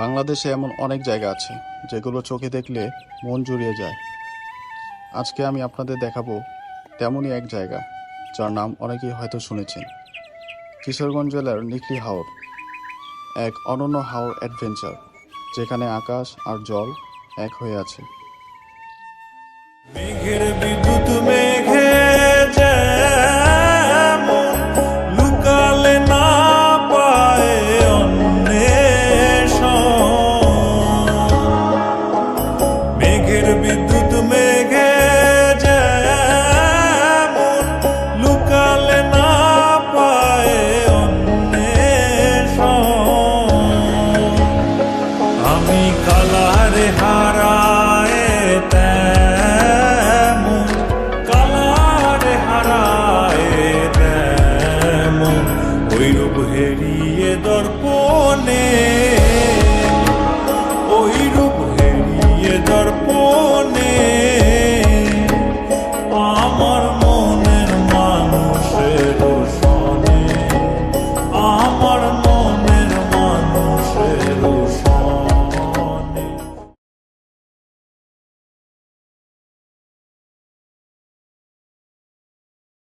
বাংলাদেশে এমন অনেক জায়গা আছে, যেগুলো চোখে দেখলে মন জুড়িয়ে যায়। আজকে আমি আপনাদের দেখাবো তেমনই এক জায়গা, যার নাম অনেকেই হয়তো শুনেছেন। কিশোরগঞ্জ জেলার নিকলি হাওর, এক অনন্য হাওর অ্যাডভেঞ্চার, যেখানে আকাশ আর জল এক হয়ে আছে। আমি কালার হারায় তেমন কালার হারায় তেমন। ওই রূপ হেরিয়ে দর্পণে